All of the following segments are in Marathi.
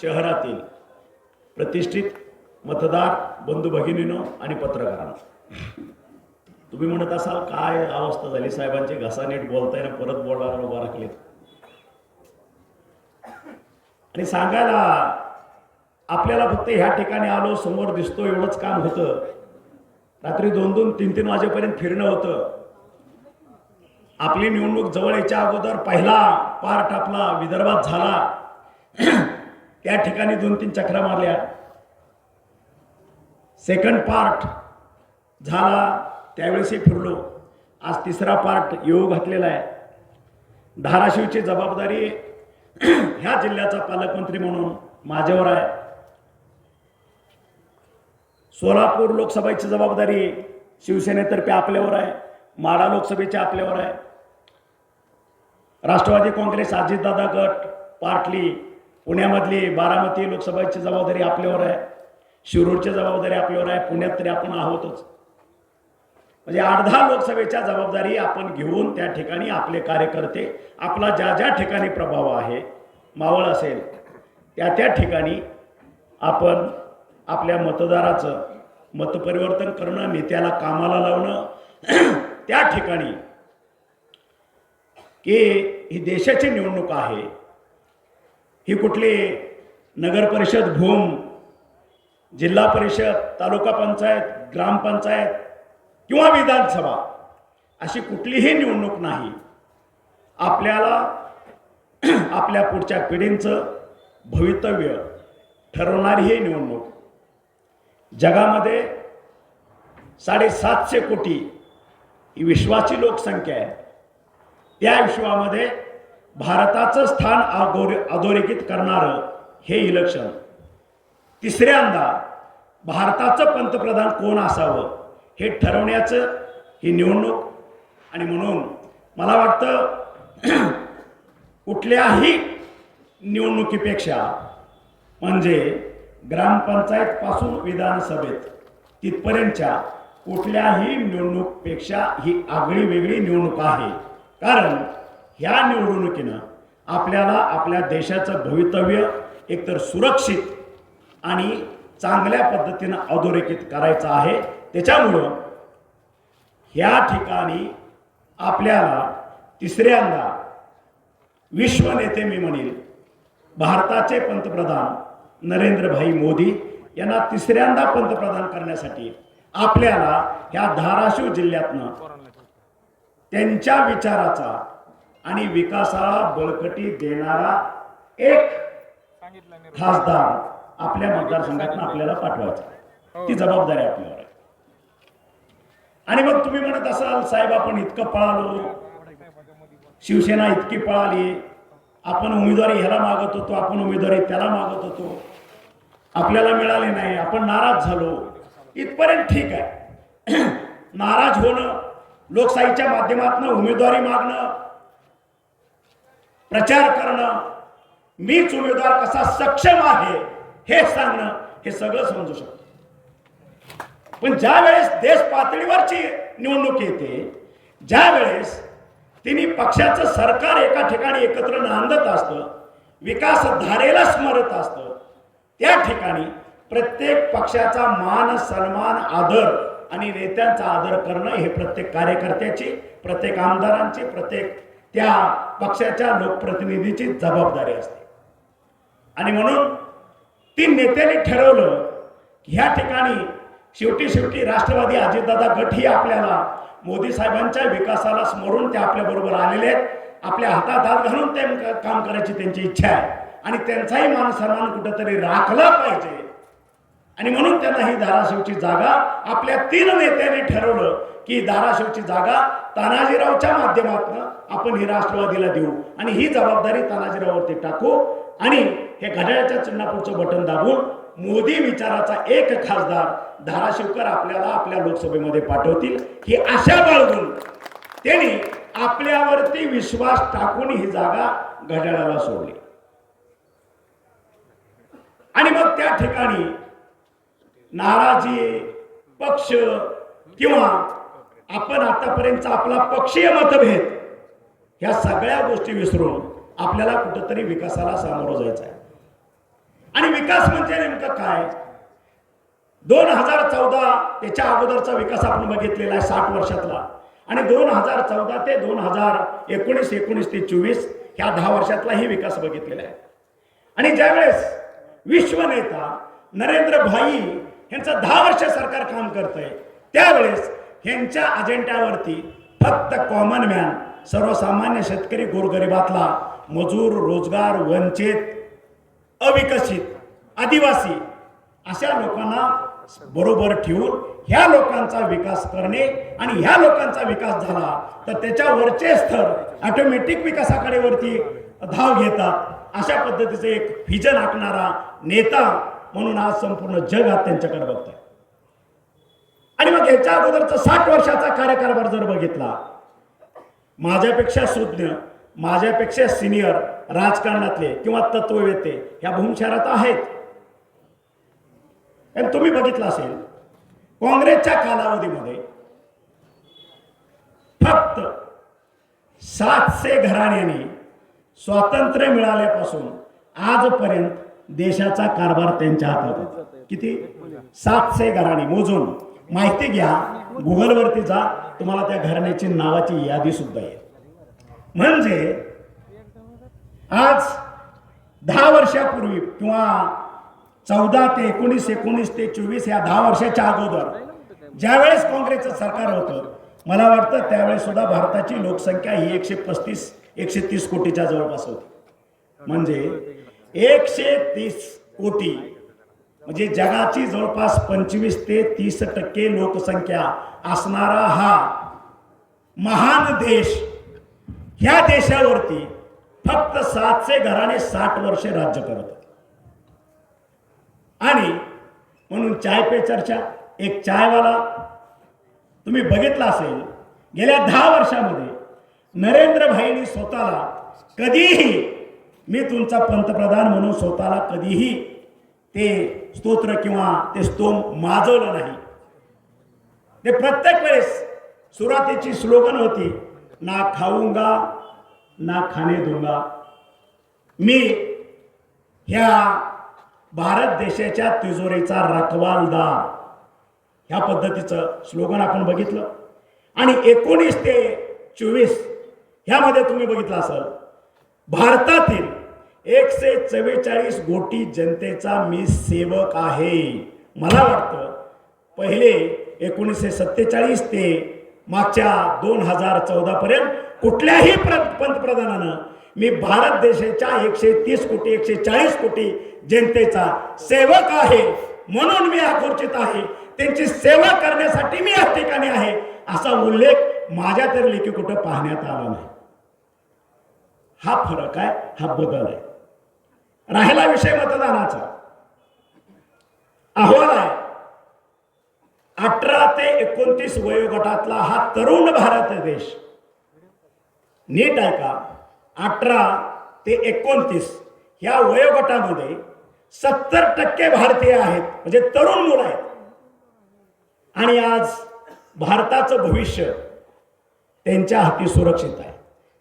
शहरातील प्रतिष्ठित मतदार बंधू भगिनीनो आणि पत्रकारांनो. तुम्ही म्हणत असाल काय अवस्था झाली? साहेबांची घसा नीट बोलताय ना परत बोलायला उभा राखले आणि सांगायला आपल्याला फक्त ह्या ठिकाणी आलो समोर दिसतो एवढंच काम होतं. रात्री दोन दोन तीन तीन वाजेपर्यंत फिरणं होतं. आपली निवडणूक जवळ याच्या अगोदर पहिला पार्ट आपला विदर्भात झाला. त्या ठिकाणी दोन तीन चक्रा मारल्या. सेकंड पार्ट झाला त्यावेळेसही फिरलो. आज तिसरा पार्ट येऊ घातलेला आहे. धाराशिवची जबाबदारी ह्या जिल्ह्याचा पालकमंत्री म्हणून माझ्यावर आहे. सोलापूर लोकसभेची जबाबदारी शिवसेनेतर्फे आपल्यावर आहे. माडा लोकसभेची आपल्यावर आहे. राष्ट्रवादी काँग्रेस अजितदादा गट पाटली पुण्यामधली बारामती लोकसभेची जबाबदारी आपल्यावर आहे. शिरूरची जबाबदारी आपल्यावर आहे. पुण्यात तरी आपण आहोतच. म्हणजे आठ दहा लोकसभेच्या जबाबदारी आपण घेऊन त्या ठिकाणी आपले कार्यकर्ते आपला ज्या ज्या ठिकाणी प्रभाव आहे मावळ असेल त्या त्या ठिकाणी आपण आपल्या मतदाराचं मतपरिवर्तन करणं नेत्याला कामाला लावणं त्या ठिकाणी की ही देशाची निवडणूक आहे ही कुठली नगर परिषद भूम जिल्हा परिषद तालुका पंचायत ग्रामपंचायत किंवा विधानसभा अशी कुठलीही निवडणूक नाही. आपल्याला आपल्या पुढच्या पिढींचं भवितव्य ठरवणारी ही निवडणूक. जगामध्ये साडेसातशे कोटी ही विश्वाची लोकसंख्या आहे. त्या विश्वामध्ये भारताचं स्थान अधोरे अधोरेखित करणारं हे इलेक्शन. तिसऱ्यांदा भारताचं पंतप्रधान कोण असावं हे ठरवण्याचं ही निवडणूक. आणि म्हणून मला वाटतं कुठल्याही निवडणुकीपेक्षा म्हणजे ग्रामपंचायतपासून विधानसभेत तिथपर्यंतच्या कुठल्याही निवडणूकपेक्षा ही आगळी वेगळी निवडणूक आहे. कारण ह्या निवडणुकीनं आपल्याला आपल्या देशाचं भवितव्य एकतर सुरक्षित आणि चांगल्या पद्धतीनं अधोरेखित करायचं आहे. त्याच्यामुळं ह्या ठिकाणी आपल्याला तिसऱ्यांदा विश्वनेते मी म्हणेल भारताचे पंतप्रधान नरेंद्रभाई मोदी यांना तिसऱ्यांदा पंतप्रधान करण्यासाठी आपल्याला ह्या धाराशिव जिल्ह्यातनं त्यांच्या विचाराचा आणि विकासाला बळकटी देणारा एक खासदार आपल्या मतदारसंघातून आपल्याला पाठवायचा. ती जबाबदारी आपल्यावर आहे. आणि मग तुम्ही म्हणत असाल साहेब आपण इतकं पळालो. शिवसेना इतकी पळाली. आपण उमेदवारी ह्याला मागत होतो आपण उमेदवारी त्याला मागत होतो. आपल्याला मिळाले नाही. आपण नाराज झालो. इथपर्यंत ठीक आहे. नाराज होणं लोकशाहीच्या माध्यमातून उमेदवारी मागणं प्रचार करणं मीच उमेदवार कसा सक्षम आहे हे सांगणं हे सगळं समजू शकतो. पण ज्या वेळेस देश पातळीवरची निवडणूक येते ज्या वेळेस तिने पक्षाचं सरकार एका ठिकाणी एकत्र नांदत असतं विकास धारेला स्मरत असतं त्या ठिकाणी प्रत्येक पक्षाचा मान सन्मान आदर आणि नेत्यांचा आदर करणं हे प्रत्येक कार्यकर्त्याची प्रत्येक आमदारांची प्रत्येक त्या पक्षाच्या लोकप्रतिनिधीची जबाबदारी असते. आणि म्हणून ती नेत्यांनी ठरवलं की ह्या ठिकाणी शेवटी शेवटी राष्ट्रवादी अजितदादा गट ही आपल्याला मोदी साहेबांच्या विकासाला स्मरून ते आपल्याबरोबर आलेले आहेत. आपल्या हातात हात घालून ते काम करायची त्यांची इच्छा आहे. आणि त्यांचाही मान सन्मान कुठंतरी राखला पाहिजे. आणि म्हणून त्यांना ही धाराशिवची जागा आपल्या तीन नेत्यांनी ठरवलं की धाराशिवची जागा तानाजीरावच्या माध्यमातून आपण ही राष्ट्रवादीला देऊ. आणि ही जबाबदारी तानाजीराववरती टाकू. आणि हे घड्याळाच्या चिन्हापूरचं बटन दाबून मोदी विचाराचा एक खासदार धाराशिवकर आपल्याला आपल्या लोकसभेमध्ये पाठवतील. ही आशा बाळगून त्यांनी आपल्यावरती विश्वास टाकून ही जागा घड्याळाला सोडली. आणि मग त्या ठिकाणी नाराजी पक्ष किंवा आपण आतापर्यंतचा आपला पक्षीय मतभेद ह्या सगळ्या गोष्टी विसरून आपल्याला कुठंतरी विकासाला सामोरं जायचं आहे आणि विकास म्हणजे नेमकं काय? दोन हजार चौदा त्याच्या अगोदरचा विकास आपण बघितलेला आहे साठ वर्षातला. आणि दोन हजार चौदा ते दोन हजार एकोणीस एकोणीस ते चोवीस ह्या दहा वर्षातलाही विकास बघितलेला आहे. आणि ज्यावेळेस विश्व नेता नरेंद्र भाई यांचं दहा वर्ष सरकार काम करतंय त्यावेळेस ह्यांच्या अजेंड्यावरती फक्त कॉमन मॅन सर्वसामान्य शेतकरी गोरगरिबातला मजूर रोजगार वंचित अविकसित आदिवासी अशा लोकांना बरोबर ठेवून ह्या लोकांचा विकास करणे आणि ह्या लोकांचा विकास झाला तर त्याच्यावरचे स्तर ऑटोमॅटिक विकासाकडे वरती धाव घेतात. अशा पद्धतीचं एक व्हिजन आखणारा नेता म्हणून आज संपूर्ण जग आज त्यांच्याकडे बघतोय. आणि मग याच्या अगोदरचा साठ वर्षाचा कार्यकारभार जर बघितला माझ्यापेक्षा सुज्ञ माझ्यापेक्षा सिनियर राजकारणातले किंवा तत्ववेते ह्या भूमशहरात आहेत. आणि तुम्ही बघितलं असेल काँग्रेसच्या कालावधीमध्ये फक्त सातशे घराण्याने स्वातंत्र्य मिळाल्यापासून आजपर्यंत देशाचा कारभार त्यांच्या हातात होता. किती? सातशे घराणे मोजून. माहिती घ्या. गुगलवरती जा. तुम्हाला त्या घराण्याची नावाची यादी सुद्धा येईल. म्हणजे आज दहा वर्षापूर्वी किंवा चौदा ते एकोणीस एकोणीस ते चोवीस या दहा वर्षाच्या अगोदर ज्यावेळेस काँग्रेसचं सरकार होतं मला वाटतं त्यावेळेस सुद्धा भारताची लोकसंख्या ही एकशे पस्तीस एकशे तीस कोटीच्या जवळपास होती. म्हणजे एकशे तीस कोटी म्हणजे जगाची जवळपास पंचवीस ते तीस टक्के लोकसंख्या असणारा हा महान देश ह्या देशावरती फक्त सातशे घराने साठ वर्षे राज्य करत होते. आणि म्हणून चाय पे चर्चा एक चायवाला तुम्ही बघितला असेल गेल्या दहा वर्षामध्ये नरेंद्र भाईंनी स्वतःला कधीही मी तुमचा पंतप्रधान म्हणून स्वतःला कधीही ते स्तोत्र किंवा ते स्तोम माजवलं नाही. ते प्रत्येक वेळेस सुरुवातीची स्लोगन होती ना खाऊंगा ना खाणे दूंगा मी ह्या भारत देशाच्या तिजोरीचा रखवालदार. ह्या पद्धतीचं स्लोगन आपण बघितलं. आणि एकोणीस ते चोवीस ह्यामध्ये तुम्ही बघितलं असाल भारतातील एकशे चव्वेचाळीस कोटी जनतेचा मी सेवक आहे. मला वाटतं पहिले एकोणीसशे सत्तेचाळीस ते मागच्या दोन हजार चौदापर्यंत कुठल्याही प्र पंतप्रधानानं मी भारत देशाच्या एकशे तीस कोटी एकशे चाळीस कोटी जनतेचा सेवक आहे म्हणून मी या आहे. त्यांची सेवा करण्यासाठी मी या ठिकाणी आहे असा उल्लेख माझ्या तरी लेखी कुठं पाहण्यात आला नाही. हा फरक आहे हा बदल आहे. राहिला विषय मतदानाचा. अहवाल आहे. अठरा ते एकोणतीस वयोगटातला हा तरुण भारत देश. नीट आहे का? अठरा ते एकोणतीस ह्या वयोगटामध्ये सत्तर टक्के भारतीय आहेत. म्हणजे तरुण मुलं आहेत. आणि आज भारताचं भविष्य त्यांच्या हाती सुरक्षित आहे.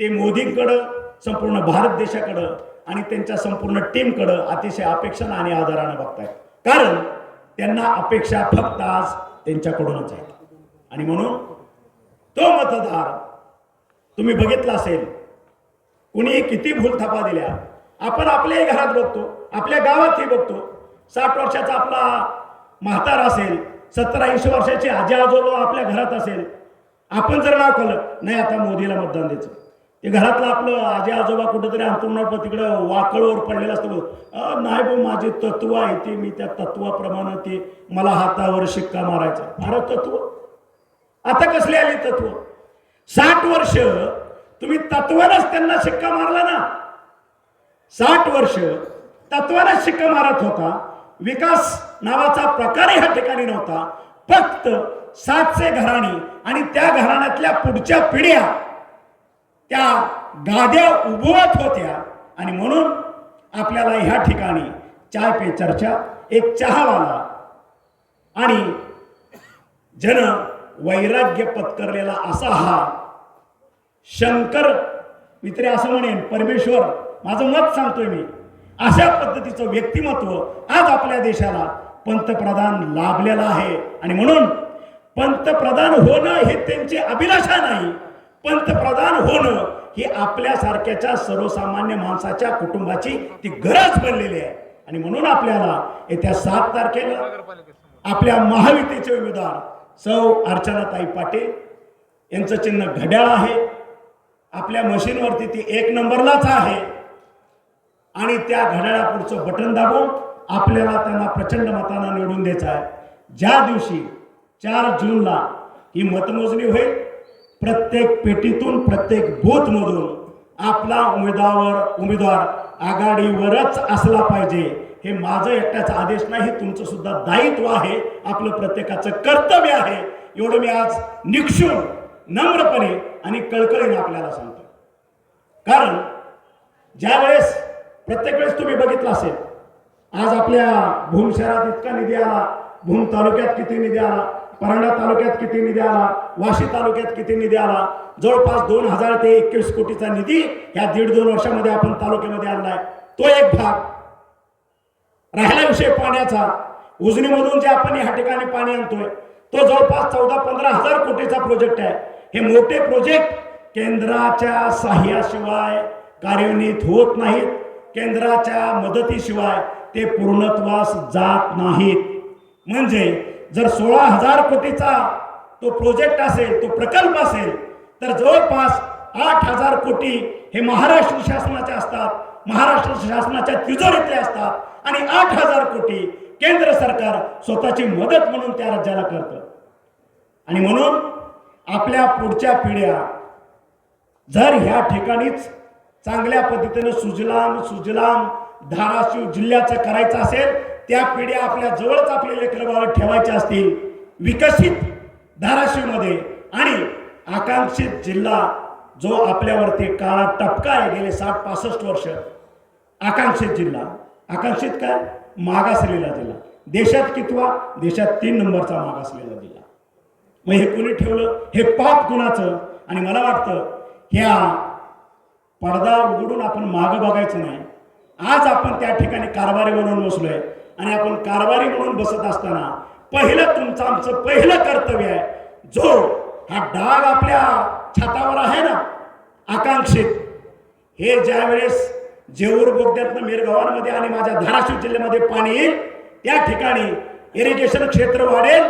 ते मोदींकडं संपूर्ण भारत देशाकडं आणि त्यांच्या संपूर्ण टीमकडं अतिशय अपेक्षानं आणि आदरानं बघतायत. कारण त्यांना अपेक्षा फक्त आज त्यांच्याकडूनच आहेत. आणि म्हणून तो मतदार तुम्ही बघितला असेल कुणी किती भूलथापा दिल्या आपण आपल्याही घरात बघतो आपल्या गावातही बघतो. साठ वर्षाचा आपला म्हातार असेल सतरा ऐंशी वर्षाचे आजी आजोबा आपल्या घरात असेल आपण जर नाव केलं नाही आता मोदीला मतदान द्यायचं. ते घरातलं आपलं आजी आजोबा कुठेतरी अंतरुणावर तिकडं वाकळवर पडलेलं असतं नाही भाऊ माझे तत्व आहे ते मी त्या तत्वाप्रमाणे ते मला हातावर शिक्का मारायचा. अरे तत्व? आता कसले आले तत्व? साठ वर्ष तुम्ही तत्वानच त्यांना शिक्का मारला ना. साठ वर्ष तत्वानच शिक्का मारत होता. विकास नावाचा प्रकार ह्या ठिकाणी नव्हता. फक्त सातशे घराणी आणि त्या घराण्यातल्या पुढच्या पिढ्या त्या गाद्या उभवत होत्या. आणि म्हणून आपल्याला ह्या ठिकाणी चाय पे चर्चा एक चहावाला आणि जन वैराग्य पत्करलेला असा हा शंकर मित्रे असं म्हणेन परमेश्वर माझं मत सांगतोय मी. अशा पद्धतीचं व्यक्तिमत्व आज आपल्या देशाला पंतप्रधान लाभलेलं आहे. आणि म्हणून पंतप्रधान होणं हे त्यांची अभिलाषा नाही. पंतप्रधान होणं ही आपल्यासारख्याच्या सर्वसामान्य माणसाच्या कुटुंबाची ती गरज बनलेली आहे. आणि म्हणून आपल्याला येत्या सात तारखेला आपल्या महावितेचे उमेदवार सौ अर्चनाताई पाटील यांचं चिन्ह घड्याळ आहे. आपल्या मशीनवरती ती एक नंबरलाच आहे. आणि त्या घड्याळापुढचं बटन दाबून आपल्याला त्यांना प्रचंड मतानं निवडून द्यायचं आहे. ज्या दिवशी चार जूनला ही मतमोजणी होईल प्रत्येक पेटीतून प्रत्येक बूथमधून आपला उमेदवार उमेदवार आघाडीवरच असला पाहिजे. हे माझं एकट्याचा आदेश नाही तुमचं सुद्धा दायित्व आहे. आपलं प्रत्येकाचं कर्तव्य आहे. एवढं मी आज निक्षून नम्रपणे आणि कळकळीने आपल्याला सांगतो. कारण ज्या वेळेस प्रत्येक वेळेस तुम्ही बघितलं असेल आज आपल्या भूम शहरात इतका निधी आला भूम तालुक्यात किती निधी आला परांडा तालुक्यात किती निधी आला? वाशी तालुक्यात किती निधी आला? जवळपास दोन हजार ते एकवीस कोटीचा निधी ह्या दीड दोन वर्षामध्ये आपण तालुक्यामध्ये आणलाय तो एक भाग राहिला विषय पाण्याचा उजनीमधून जे आपण या ठिकाणी पाणी आणतोय तो जवळपास चौदा पंधरा हजार कोटीचा प्रोजेक्ट आहे. हे मोठे प्रोजेक्ट केंद्राच्या सहाय्याशिवाय कार्यान्वित होत नाहीत. केंद्राच्या मदतीशिवाय ते पूर्णत्वास जात नाहीत. म्हणजे जर सोळा हजार कोटीचा तो प्रोजेक्ट असेल तो प्रकल्प असेल तर जवळपास आठ हजार कोटी हे महाराष्ट्र शासनाचे असतात महाराष्ट्र शासनाच्या तिजोरीतले असतात आणि आठ हजार कोटी केंद्र सरकार स्वतःची मदत म्हणून त्या राज्याला करतं. आणि म्हणून आपल्या पुढच्या पिढ्या जर ह्या ठिकाणीच चांगल्या पद्धतीनं सुजलाम सुजलाम धाराशिव जिल्ह्याचं करायचं असेल त्या पिढ्या आपल्या जवळच आपले लेकरबाळ ठेवायचे असतील विकसित धाराशिवमध्ये. आणि आकांक्षित जिल्हा जो आपल्यावरती काळा टपका आहे गेले साठ पासष्ट वर्ष. आकांक्षित जिल्हा. आकांक्षित काय? मागासलेला जिल्हा. देशात कितवा? देशात तीन नंबरचा मागासलेला जिल्हा. मग हे कोणी ठेवलं? हे पाप कुणाचं आणि मला वाटतं ह्या पडदा उघडून आपण मागं बघायचं नाही. आज आपण त्या ठिकाणी कारभारी म्हणून बसलोय. आणि आपण कारभारी म्हणून बसत असताना पहिलं तुमचं आमचं पहिलं कर्तव्य आहे. जो हा डाग आपल्या छातावर आहे ना आकांक्षित हे ज्या वेळेस जेऊर बोगद्यातनं मिरगावांमध्ये आणि माझ्या धाराशिव जिल्ह्यामध्ये पाणी येईल त्या ठिकाणी इरिगेशन क्षेत्र वाढेल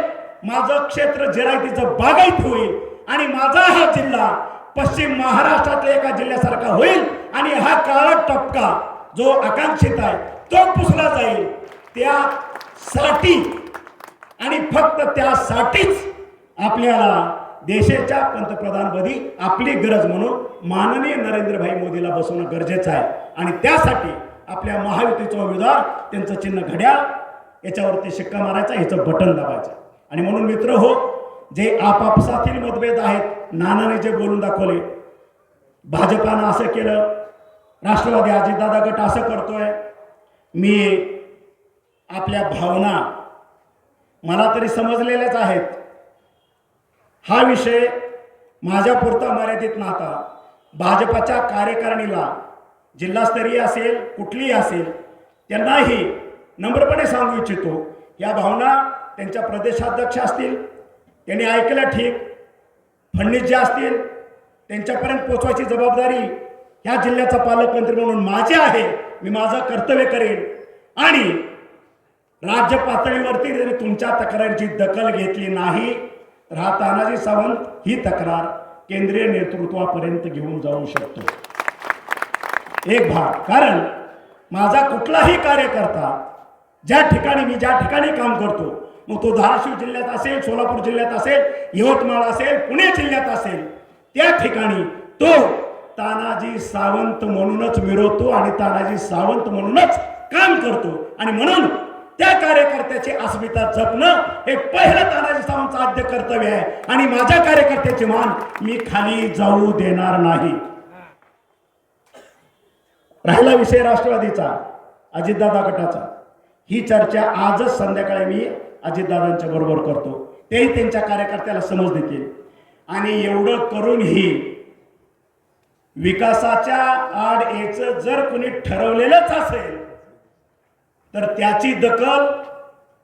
माझं क्षेत्र जिरायतीचं बागायत होईल आणि माझा हा जिल्हा पश्चिम महाराष्ट्रातल्या एका जिल्ह्यासारखा होईल आणि हा काळा टपका जो आकांक्षित आहे तो पुसला जाईल. त्यासाठी आणि फक्त त्यासाठीच आपल्याला देशाच्या पंतप्रधानपदी आपली गरज म्हणून माननीय नरेंद्रभाई मोदीला बसवणं गरजेचं आहे. आणि त्यासाठी आपल्या महायुतीचा उमेदवार त्यांचं चिन्ह घड्याळ याच्यावरती शिक्का मारायचा ह्याचं बटन दाबायचं. आणि म्हणून मित्र हो जे आपापसातील मतभेद आहेत नानाने जे बोलून दाखवले भाजपानं असं केलं राष्ट्रवादी अजितदादा गट असं करतोय. मी आपल्या भावना मला तरी समजलेल्याच आहेत. हा विषय माझ्यापुरता मर्यादित नाता. भाजपाच्या कार्यकारिणीला जिल्हास्तरीय असेल कुठलीही असेल त्यांनाही नम्रपणे सांगू इच्छितो या भावना त्यांच्या प्रदेशाध्यक्ष असतील त्यांनी ऐकलं ठीक. फडणीस जे असतील त्यांच्यापर्यंत पोचवायची जबाबदारी ह्या जिल्ह्याचा पालकमंत्री म्हणून माझे आहे मी माझं कर्तव्य करेन. आणि राज्य पातळीवरती जरी तुमच्या तक्रारीची दखल घेतली नाही तर हा तानाजी सावंत ही तक्रार केंद्रीय नेतृत्वापर्यंत घेऊन जाऊ शकतो. एक भाग कारण माझा कुठलाही कार्यकर्ता ज्या ठिकाणी मी ज्या ठिकाणी काम करतो मग तो धाराशिव जिल्ह्यात असेल सोलापूर जिल्ह्यात असेल यवतमाळ असेल पुणे जिल्ह्यात असेल त्या ठिकाणी तो तानाजी सावंत म्हणूनच मिरवतो आणि तानाजी सावंत म्हणूनच काम करतो. आणि म्हणून त्या कार्यकर्त्याची अस्मिता जपणं हे पहिलं तानाजी सावंतचं आद्य कर्तव्य आहे. आणि माझ्या कार्यकर्त्याची मान मी खाली जाऊ देणार नाही. राहिला विषय राष्ट्रवादीचा अजितदादा गटाचा. ही चर्चा आजच संध्याकाळी मी अजितदादांच्या बरोबर करतो. तेही त्यांच्या कार्यकर्त्याला समज देतील. आणि एवढं करूनही विकासाच्या आड याचं जर कुणी ठरवलेलंच असेल तर त्याची दखल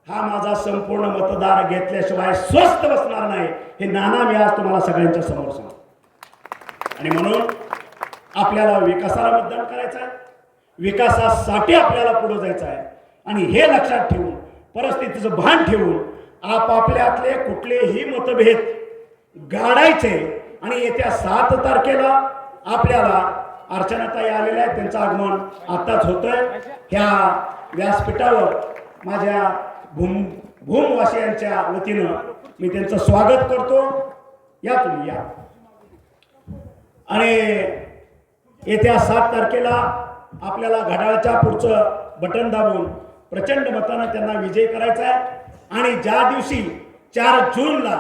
हा माझा संपूर्ण मतदार घेतल्याशिवाय स्वस्थ बसणार नाही हे नाना मी आज तुम्हाला सगळ्यांच्या समोर सांगतो. आणि म्हणून आपल्याला विकासाला मतदान करायचं आहे विकासासाठी आपल्याला पुढे जायचं आहे आणि हे लक्षात ठेवून परिस्थितीचं भान ठेवून आपापल्यातले कुठलेही मतभेद गाडायचे आणि येत्या सात तारखेला आपल्याला अर्चनाताई आलेल्या आहेत त्यांचं आगमन आत्ताच होतंय. ह्या व्यासपीठावर माझ्या भूम भूमवासियांच्या वतीनं मी त्यांचं स्वागत करतो. या तुम्ही या. आणि येत्या सात तारखेला आपल्याला घड्याळाच्या पुढचं बटन दाबून प्रचंड मतानं त्यांना विजय करायचा आहे. आणि ज्या दिवशी चार जूनला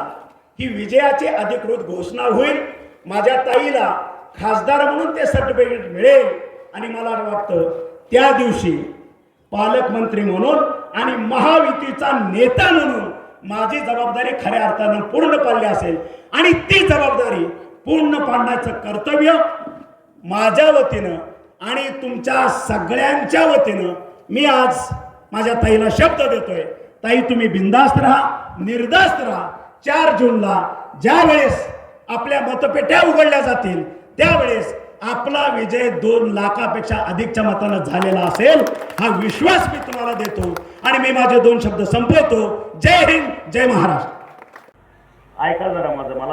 ही विजयाची अधिकृत घोषणा होईल माझ्या ताईला खासदार म्हणून ते सर्टिफिकेट मिळेल. आणि मला वाटतं त्या दिवशी पालकमंत्री म्हणून आणि महायुतीचा नेता म्हणून माझी जबाबदारी खऱ्या अर्थानं पूर्ण पडली असेल. आणि ती जबाबदारी पूर्ण पाडण्याचं कर्तव्य माझ्या वतीनं आणि तुमच्या सगळ्यांच्या वतीनं मी आज माझ्या ताईला शब्द देतोय. ताई तुम्ही बिंदास्त राहा निर्धास्त राहा. चार जूनला ज्या वेळेस आपल्या मतपेट्या उघडल्या जातील त्यावेळेस आपला विजय दोन लाखापेक्षा अधिकच्या मतानं झालेला असेल हा विश्वास मी तुम्हाला देतो. आणि मी माझे दोन शब्द संपवतो. जय हिंद जय महाराष्ट्र. ऐका जरा माझं मला